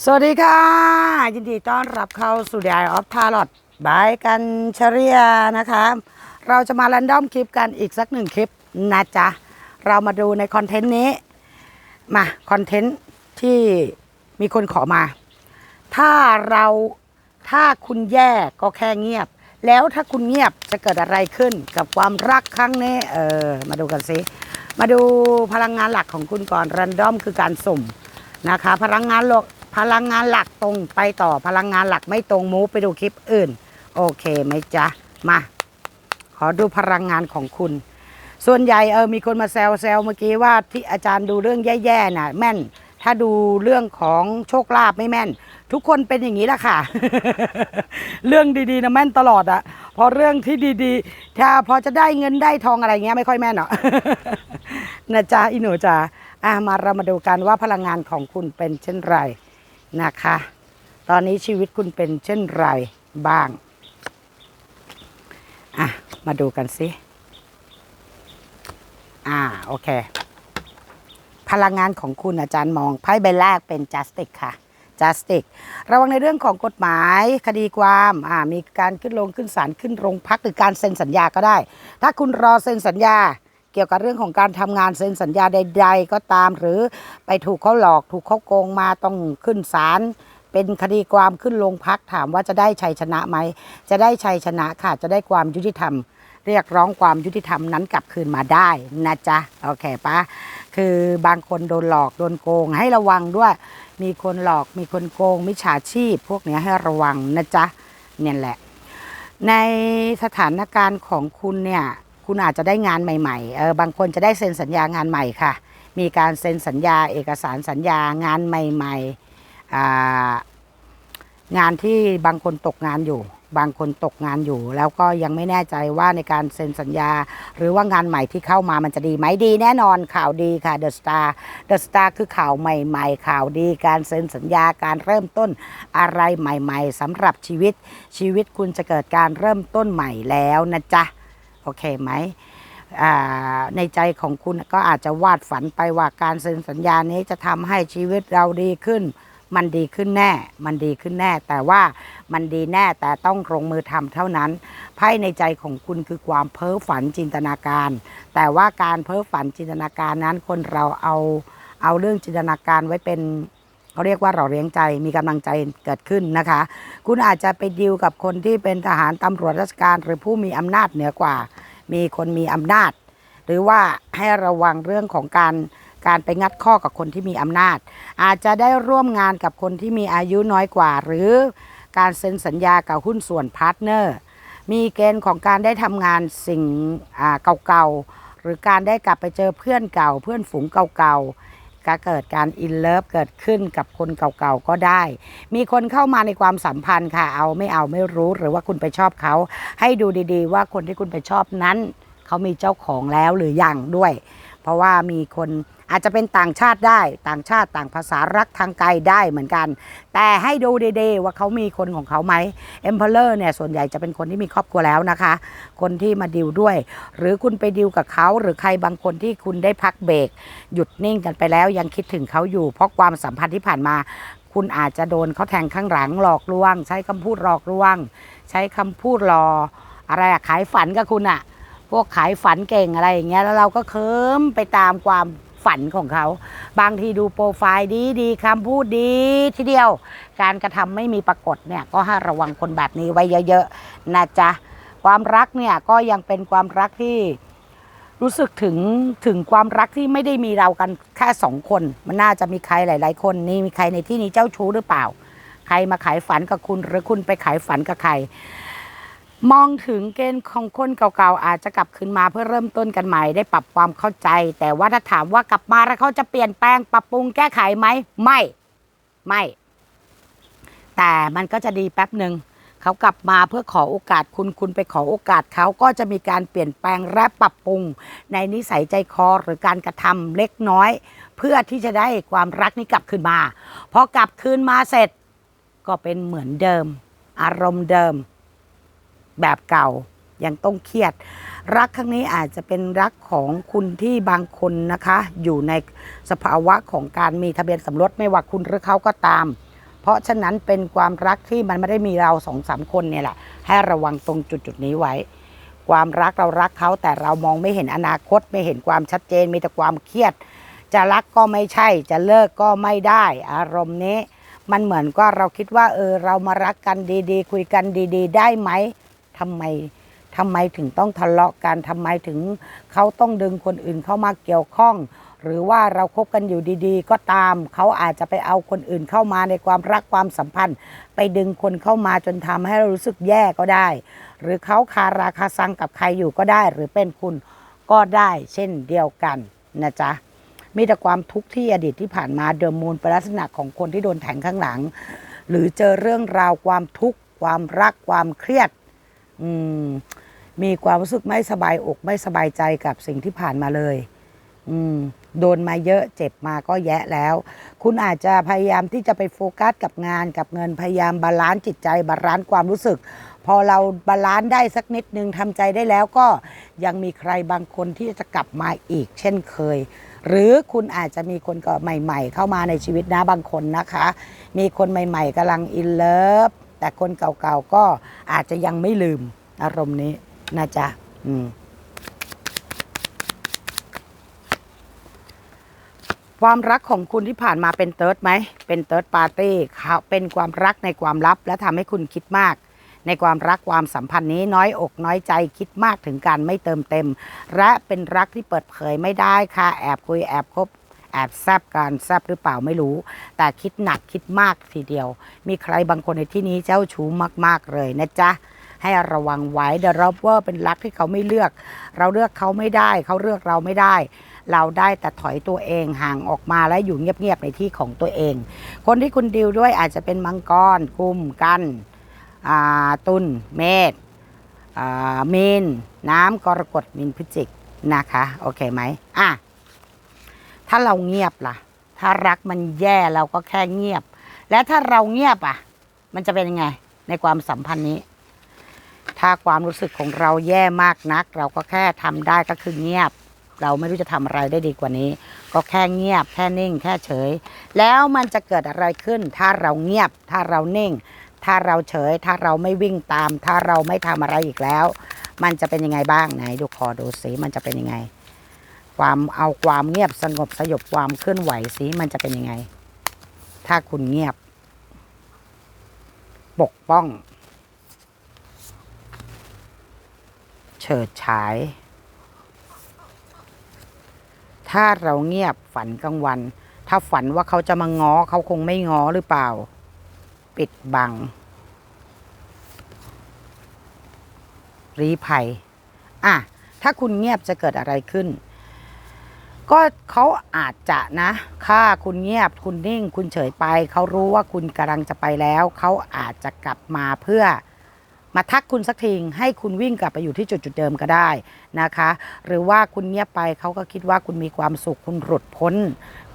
สวัสดีค่ะ ยินดีต้อนรับเข้าสู่ The Eye of Tarot บายกันเชเรียนะคะ เราจะมา r รนดอมคลิปกันอีกสักหนึ่งคลิปนะจ๊ะ เรามาดูในคอนเทนต์นี้ มาคอนเทนต์ที่มีคนขอมา ถ้าเราถ้าคุณแย่ก็แค่เงียบ แล้วถ้าคุณเงียบจะเกิดอะไรขึ้นกับความรักครั้งนี้ เออ มาดูกันสิ มาดูพลังงานหลักของคุณก่อนรันดอมคือการสุ่มนะคะ พลังงานหลัก พลังงานหลักตรงไปต่อพลังงานหลักไม่ตรงมูฟไปดูคลิปอื่น โอเคไหมจ๊ะ มา ขอดูพลังงานของคุณ ส่วนใหญ่เออมีคนมาแซวแซวเมื่อกี้ว่าที่อาจารย์ดูเรื่องแย่ๆน่ะ แม่น ถ้าดูเรื่องของโชคลาภไม่แม่น ทุกคนเป็นอย่างนี้แหละค่ะ เรื่องดีๆนะแม่นตลอดอะพอเรื่องที่ดีๆ ถ้าพอจะได้เงินได้ทองอะไรเงี้ยไม่ค่อยแม่นหรอกนะจ๊ะอีหนูจ๋าอะมาเรามาดูกันว่าพลังงานของคุณเป็นเช่นไร นะคะ ตอนนี้ชีวิตคุณเป็นเช่นไรบ้าง อะ มาดูกันสิอ่า โอเค พลังงานของคุณอาจารย์มองไพ่ใบแรกเป็น justice ค่ะ justice ระวังในเรื่องของกฎหมายคดีความอ่ามีการขึ้นลงขึ้นศาลขึ้นโรงพักหรือการเซ็นสัญญาก็ได้ ถ้าคุณรอเซ็นสัญญา เกี่ยวกับเรื่องของการทำงานเซ็นสัญญาใด ๆ ก็ตาม หรือไปถูกเขาหลอกถูกเขาโกงมาต้องขึ้นศาลเป็นคดีความขึ้นโรงพักถามว่าจะได้ชัยชนะไหม จะได้ชัยชนะค่ะ จะได้ความยุติธรรม เรียกร้องความยุติธรรมนั้นกลับคืนมาได้นะจ๊ะ โอเคปะคือบางคนโดนหลอกโดนโกง ให้ระวังด้วย มีคนหลอกมีคนโกง มิจฉาชีพ พวกนี้ให้ระวังนะจ๊ะ เนี่ยแหละ ในสถานการณ์ของคุณเนี่ย คุณอาจจะได้งานใหม่ๆเออบางคนจะได้เซ็นสัญญางานใหม่ค่ะ มีการเซ็นสัญญาเอกสารสัญญางานใหม่ๆองานที่บางคนตกงานอยู่ บางคนตกงานอยู่ แล้วก็ยังไม่แน่ใจว่าในการเซ็นสัญญา หรือว่างานใหม่ที่เข้ามามันจะดีไหมดีแน่นอนข่าวดีค่ะเดอะสตาร์เดอะสตาร์คือข่าวใหม่ๆ ข่าวดีการเซ็นสัญญาการเริ่มต้นอะไรใหม่ ๆสำหรับชีวิตชีวิตคุณจะเกิดการเริ่มต้นใหม่แล้วนะจ๊ะ โอเคไหมอ่าในใจของคุณก็อาจจะวาดฝันไปว่าการเซ็นสัญญานี้จะทำให้ชีวิตเราดีขึ้น มันดีขึ้นแน่ มันดีขึ้นแน่ แต่ว่ามันดีแน่แต่ต้องลงมือทำเท่านั้นไพ่ในใจของคุณคือความเพ้อฝันจินตนาการ แต่ว่าการเพ้อฝันจินตนาการนั้นคนเราเอาเอาเรื่องจินตนาการไว้เป็น เขาเรียกว่าเราเลี้ยงใจมีกำลังใจเกิดขึ้นนะคะ คุณอาจจะไปดีลกับคนที่เป็นทหารตำรวจราชการ หรือผู้มีอำนาจเหนือกว่า มีคนมีอำนาจ หรือว่าให้ระวังเรื่องของการการไปงัดข้อกับคนที่มีอำนาจ อาจจะได้ร่วมงานกับคนที่มีอายุน้อยกว่า หรือการเซ็นสัญญากับหุ้นส่วนพาร์ทเนอร์ มีเกณฑ์ของการได้ทำงานสิ่งเก่าๆ หรือการได้กลับไปเจอเพื่อนเก่า เพื่อนฝูงเก่าๆ ก็เกิดการอินเลิฟเกิดขึ้นกับคนเก่าๆก็ได้ มีคนเข้ามาในความสัมพันธ์ค่ะ เอาไม่เอาไม่รู้หรือว่าคุณไปชอบเขา ให้ดูดีๆ ว่าคนที่คุณไปชอบนั้น เขามีเจ้าของแล้วหรือยังด้วย เพราะว่ามีคน อาจจะเป็นต่างชาติได้ต่างชาติต่างภาษารักทางไกลได้เหมือนกัน แต่ให้ดูเดีๆว่าเขามีคนของเขาไหม Emperor เลอร์เนี่ยส่วนใหญ่จะเป็นคนที่มีครอบครัวแล้วนะคะ คนที่มาดิวด้วย หรือคุณไปดิวกับเขาหรือใครบางคนที่คุณได้พักเบรกหยุดนิ่งกันไปแล้วยังคิดถึงเขาอยู่ เพราะความสัมพันธ์ที่ผ่านมา คุณอาจจะโดนเขาแทงข้างหลังหลอกลวง ใช้คำพูดหลอกลวง ใช้คำพูดหลออะไรอะขายฝันกับคุณอะพวกขายฝันเก่งอะไรอย่างเงี้ยแล้วเราก็เคิมไปตามความ ฝันของเขา บางทีดูโปรไฟล์ดีดีคำพูดดีทีเดียว การกระทำไม่มีปรากฏเนี่ยก็ให้ระวังคนแบบนี้ไว้เยอะๆนะจ๊ะความรักเนี่ยก็ยังเป็นความรักที่รู้สึกถึงถึงความรักที่ไม่ได้มีเรากันแค่สองคน มันน่าจะมีใครหลาย ๆ คนนี่มีใครในที่นี้เจ้าชู้หรือเปล่า ใครมาขายฝันกับคุณหรือคุณไปขายฝันกับใคร มองถึงเกณฑ์ของคนเก่าๆอาจจะกลับคืนมาเพื่อเริ่มต้นกันใหม่ได้ปรับความเข้าใจ แต่ว่าถ้าถามว่ากลับมาแล้วเขาจะเปลี่ยนแปลงปรับปรุงแก้ไขไหมไม่ ไม่ แต่มันก็จะดีแป๊บหนึ่งเขากลับมาเพื่อขอโอกาสคุณคุณไปขอโอกาสเขาก็จะมีการเปลี่ยนแปลงและปรับปรุง ในนิสัยใจคอหรือการกระทำเล็กน้อย เพื่อที่จะได้ความรักนี้กลับคืนมาพอกลับคืนมาเสร็จ ก็เป็นเหมือนเดิม อารมณ์เดิม แบบเก่ายังต้องเครียด รักครั้งนี้อาจจะเป็นรักของคุณที่บางคนนะคะ อยู่ในสภาวะของการมีทะเบียนสมรสไม่ว่าคุณหรือเขาก็ตาม เพราะฉะนั้นเป็นความรักที่มันไม่ได้มีเราสองสามคนเนี่ยแหละ ให้ระวังตรงจุดจุดนี้ไว้ ความรักเรารักเขาแต่เรามองไม่เห็นอนาคตไม่เห็นความชัดเจน มีแต่ความเครียด จะรักก็ไม่ใช่ จะเลิกก็ไม่ได้ อารมณ์นี้ มันเหมือนก็เราคิดว่าเออเรามารักกันดีๆ คุยกันดี ๆ ได้ไหม ทำไมทำไมถึงต้องทะเลาะกันทำไมถึงเขาต้องดึงคนอื่นเข้ามาเกี่ยวข้อง หรือว่าเราคบกันอยู่ดีๆ ก็ตาม เขาอาจจะไปเอาคนอื่นเข้ามาในความรักความสัมพันธ์ ไปดึงคนเข้ามาจนทำให้เรารู้สึกแย่ก็ได้ หรือเขาคาราคาซังกับใครอยู่ก็ได้ หรือเป็นคุณก็ได้เช่นเดียวกันนะจ๊ะมีแต่ความทุกข์ที่อดีตที่ผ่านมาเดิมมูลเป็นลักษณะของคนที่โดนแทงข้างหลัง หรือเจอเรื่องราวความทุกข์ความรักความเครียด อืมมีความรู้สึกไม่สบายอกไม่สบายใจกับสิ่งที่ผ่านมาเลย อืมโดนมาเยอะเจ็บมาก็แยะแล้ว คุณอาจจะพยายามที่จะไปโฟกัสกับงานกับเงินพยายามบาลานซ์จิตใจบาลานซ์ความรู้สึก พอเราบาลานซ์ได้สักนิดนึงทำใจได้แล้วก็ยังมีใครบางคนที่จะกลับมาอีก เช่นเคย หรือคุณอาจจะมีคนก็ใหม่ ๆ เข้ามาในชีวิตนะบางคนนะคะ มีคนใหม่ ๆกำลังอินเลิฟ แต่คนเก่าๆก็อาจจะยังไม่ลืมอารมณ์นี้นะจ๊ะอืมความรักของคุณที่ผ่านมาเป็นเติร์ดไหม เป็นเติร์ดปาร์ตี้เขาเป็นความรักในความลับ และทำให้คุณคิดมาก ในความรักความสัมพันธ์นี้น้อยอกน้อยใจคิดมากถึงการไม่เติมเต็ม และเป็นรักที่เปิดเผยไม่ได้ค่ะ แอบคุยแอบคบ แอบแซบกันแซบหรือเปล่าไม่รู้ แต่คิดหนักคิดมากทีเดียว มีใครบางคนในที่นี้เจ้าชู้มากๆเลยนะจ๊ะให้ระวังไว้เดอะรอบเวอร์เป็นรักที่เขาไม่เลือก เราเลือกเขาไม่ได้ เขาเลือกเราไม่ได้ เราได้แต่ถอยตัวเองห่างออกมาและอยู่เงียบๆในที่ของตัวเอง คนที่คุณดิวด้วยอาจจะเป็นมังกรกุมกันตุลเมษอ่ามีนน้ำกรกฎมินพฤจิกนะคะ โอเคไหมอะ ถ้าเราเงียบล่ะ ถ้ารักมันแย่เราก็แค่เงียบ และถ้าเราเงียบอะ มันจะเป็นยังไง ในความสัมพันธ์นี้ ถ้าความรู้สึกของเราแย่มากนัก เราก็แค่ทำได้ก็คือเงียบ เราไม่รู้จะทำอะไรได้ดีกว่านี้ ก็แค่เงียบ แค่นิ่ง แค่เฉย แล้วมันจะเกิดอะไรขึ้น ถ้าเราเงียบ ถ้าเรานิ่ง ถ้าเราเฉย ถ้าเราไม่วิ่งตาม ถ้าเราไม่ทำอะไรอีกแล้ว มันจะเป็นยังไงบ้างไหนดูคอดูสิมันจะเป็นยังไง ความเอาความเงียบสงบสยบความเคลื่อนไหวสิมันจะเป็นยังไง ถ้าคุณเงียบ ปกป้อง เฉิดฉาย ถ้าเราเงียบฝันกลางวัน ถ้าฝันว่าเขาจะมาง้อเขาคงไม่ง้อหรือเปล่า ปิดบัง รีภัย อะ ถ้าคุณเงียบจะเกิดอะไรขึ้น ก็เขาอาจจะนะค่าคุณเงียบคุณนิ่ง คุณเฉยไป เขารู้ว่าคุณกำลังจะไปแล้ว เขาอาจจะกลับมาเพื่อมาทักคุณสักทีให้คุณวิ่งกลับไปอยู่ที่จุดจุดเดิมก็ได้นะคะ หรือว่าคุณเงียบไปเขาก็คิดว่าคุณมีความสุขคุณหลุดพ้น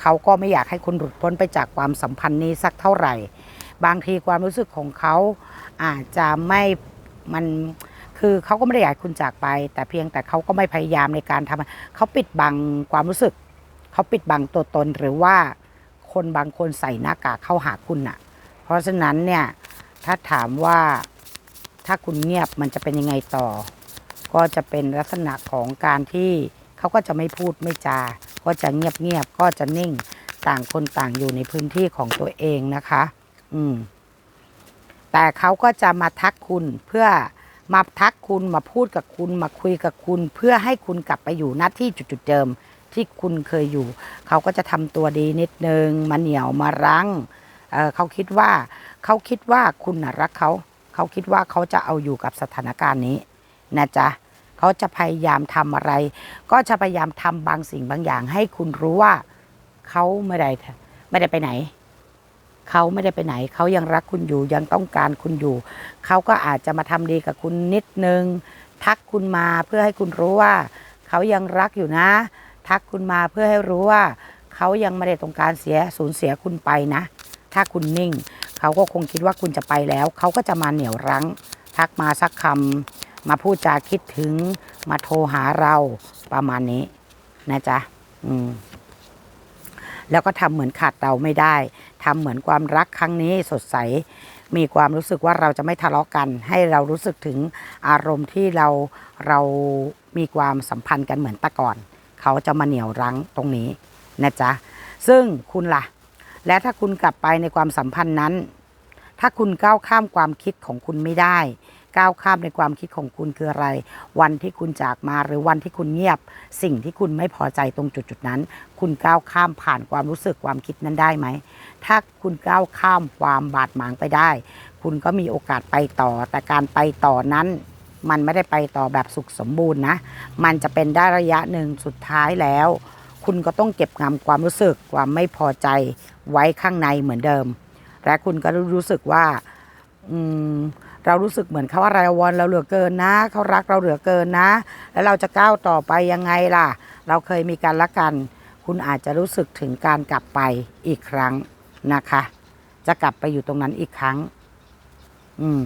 เขาก็ไม่อยากให้คุณหลุดพ้นไปจากความสัมพันธ์นี้สักเท่าไหร่ บางทีความรู้สึกของเขาอาจจะไม่มัน คือเขาก็ไม่ได้อยากคุณจากไป แต่เพียงแต่เขาก็ไม่พยายามในการทำเขาปิดบังความรู้สึก เขาปิดบังตัวตนหรือว่าคนบางคนใส่หน้ากากเข้าหาคุณน่ะ เพราะฉะนั้นเนี่ยถ้าถามว่าถ้าคุณเงียบมันจะเป็นยังไงต่อ ก็จะเป็นลักษณะของการที่เขาก็จะไม่พูดไม่จา ก็จะเงียบเงียบๆก็จะนิ่งต่างคนต่างอยู่ในพื้นที่ของตัวเองนะคะ อืม แต่เขาก็จะมาทักคุณเพื่อ มาทักคุณมาพูดกับคุณมาคุยกับคุณ เพื่อให้คุณกลับไปอยู่หน้าที่จุดๆเดิมที่คุณเคยอยู่ เขาก็จะทำตัวดีนิดนึงมาเหนียวมารั้งเเขาคิดว่าเขาคิดว่าคุณนะรักเขา เขาคิดว่าเขาจะเอาอยู่กับสถานการณ์นี้นะจ๊ะเขาจะพยายามทำอะไร ก็จะพยายามทำบางสิ่งบางอย่าง ให้คุณรู้ว่าเขาไม่ได้ไม่ได้ไปไหน เขาไม่ได้ไปไหน เขายังรักคุณอยู่ยังต้องการคุณอยู่ เขาก็อาจจะมาทำดีกับคุณนิดนึง ทักคุณมาเพื่อให้คุณรู้ว่า เขายังรักอยู่นะ ทักคุณมาเพื่อให้รู้ว่า เขายังไม่ได้ต้องการเสียสูญเสียคุณไปนะ ถ้าคุณนิ่ง เขาก็คงคิดว่าคุณจะไปแล้ว เขาก็จะมาเหนี่ยวรั้ง ทักมาสักคำมาพูดจาคิดถึง มาโทรหาเราประมาณนี้นะจ๊ะอืม แล้วก็ทำเหมือนขาดเราไม่ได้ทำเหมือนความรักครั้งนี้สดใส มีความรู้สึกว่าเราจะไม่ทะเลาะกัน ให้เรารู้สึกถึงอารมณ์ที่เราเรามีความสัมพันธ์กันเหมือนแต่ก่อน เขาจะมาเหนี่ยวรั้งตรงนี้นะจ๊ะซึ่งคุณล่ะ และถ้าคุณกลับไปในความสัมพันธ์นั้น ถ้าคุณก้าวข้ามความคิดของคุณไม่ได้ ก้าวข้ามในความคิดของคุณคืออะไร วันที่คุณจากมาหรือวันที่คุณเงียบ สิ่งที่คุณไม่พอใจตรงจุดๆนั้น คุณก้าวข้ามผ่านความรู้สึกความคิดนั้นได้ไหม ถ้าคุณก้าวข้ามความบาดหมางไปได้ คุณก็มีโอกาสไปต่อ แต่การไปต่อนั้นมันไม่ได้ไปต่อแบบสุขสมบูรณ์นะ มันจะเป็นได้ระยะหนึ่งสุดท้ายแล้ว คุณก็ต้องเก็บงำความรู้สึกความไม่พอใจไว้ข้างในเหมือนเดิม และคุณก็รู้สึกว่าอืม เรารู้สึกเหมือนเขาอะไรวอนเราเหลือเกินนะ เขารักเราเหลือเกินนะ แล้วเราจะก้าวต่อไปยังไงล่ะ เราเคยมีการละกัน คุณอาจจะรู้สึกถึงการกลับไปอีกครั้งนะคะ จะกลับไปอยู่ตรงนั้นอีกครั้ง อืม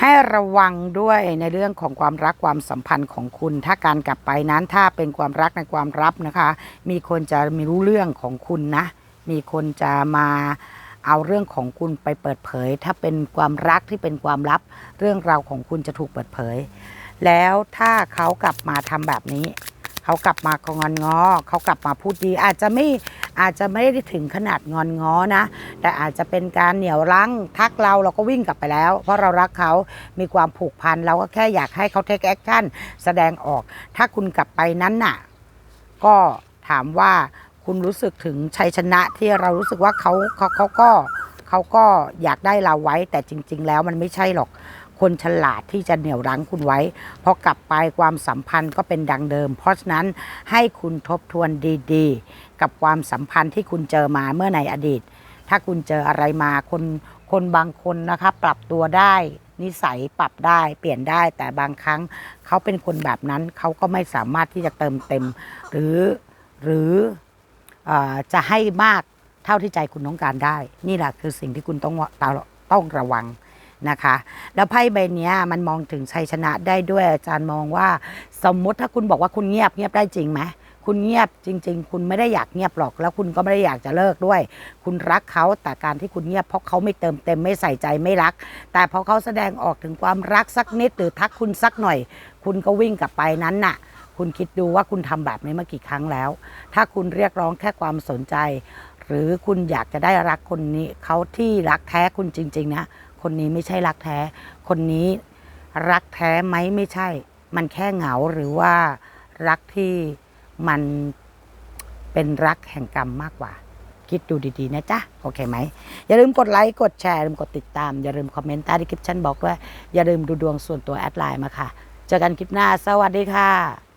ให้ระวังด้วยในเรื่องของความรักความสัมพันธ์ของคุณ ถ้าการกลับไปนั้นถ้าเป็นความรักในความลับนะคะ มีคนจะมีรู้เรื่องของคุณนะ มีคนจะมา เอาเรื่องของคุณไปเปิดเผย ถ้าเป็นความรักที่เป็นความลับ เรื่องราวของคุณจะถูกเปิดเผย แล้วถ้าเขากลับมาทำแบบนี้ เขากลับมางอนง้อเขากลับมาพูดดี อาจจะไม่อาจจะไม่ได้ถึงขนาดงอนง้อนะ แต่อาจจะเป็นการเหนี่ยวรั้งทักเราเราก็วิ่งกลับไปแล้ว เพราะเรารักเขามีความผูกพันเราก็แค่อยากให้เขาเทคแอคชั่นแสดงออก ถ้าคุณกลับไปนั้นน่ะ ก็ถามว่า คุณรู้สึกถึงชัยชนะที่เรารู้สึกว่าเขาเขาเขาก็เขาก็อยากได้เราไว้ แต่จริง ๆ แล้วมันไม่ใช่หรอกคนฉลาดที่จะเหนี่ยวรั้งคุณไว้พอกลับไปความสัมพันธ์ก็เป็นดังเดิม เพราะฉะนั้นให้คุณทบทวนดีๆ กับความสัมพันธ์ที่คุณเจอมาเมื่อในอดีต ถ้าคุณเจออะไรมาคนคนบางคนนะคะปรับตัวได้ นิสัยปรับได้เปลี่ยนได้ แต่บางครั้งเขาเป็นคนแบบนั้นเขาก็ไม่สามารถที่จะเติมเต็ม หรือหรือเออ จะให้มากเท่าที่ใจคุณต้องการได้ นี่แหละคือสิ่งที่คุณต้องต้องระวังนะคะ แล้วไพ่ใบนี้มันมองถึงชัยชนะได้ด้วยอาจารย์มองว่า สมมติถ้าคุณบอกว่าคุณเงียบเงียบได้จริงไหมคุณเงียบจริง ๆ คุณไม่ได้อยากเงียบหรอก แล้วคุณก็ไม่ได้อยากจะเลิกด้วย คุณรักเขาแต่การที่คุณเงียบเพราะเขาไม่เติมเต็มไม่ใส่ใจไม่รัก แต่พอเขาแสดงออกถึงความรักสักนิดหรือทักคุณสักหน่อย คุณก็วิ่งกลับไปนั้นน่ะ คุณคิดดูว่าคุณทำแบบนี้มากี่ครั้งแล้ว ถ้าคุณเรียกร้องแค่ความสนใจ หรือคุณอยากจะได้รักคนนี้เขาที่รักแท้คุณจริง ๆ นะ คนนี้ไม่ใช่รักแท้ คนนี้รักแท้ไหมไม่ใช่ มันแค่เหงาหรือว่ารักที่มันเป็นรักแห่งกรรมมากกว่า คิดดูดีๆนะจ๊ะ โอเคไหม อย่าลืมกดไลค์ กดแชร์อย่าลืมกดติดตาม อย่าลืมคอมเมนต์ใต้ดีคลิปชันบอกด้วย อย่าลืมดูดวงส่วนตัวแอดไลน์มาค่ะ เจอกันคลิปหน้า สวัสดีค่ะ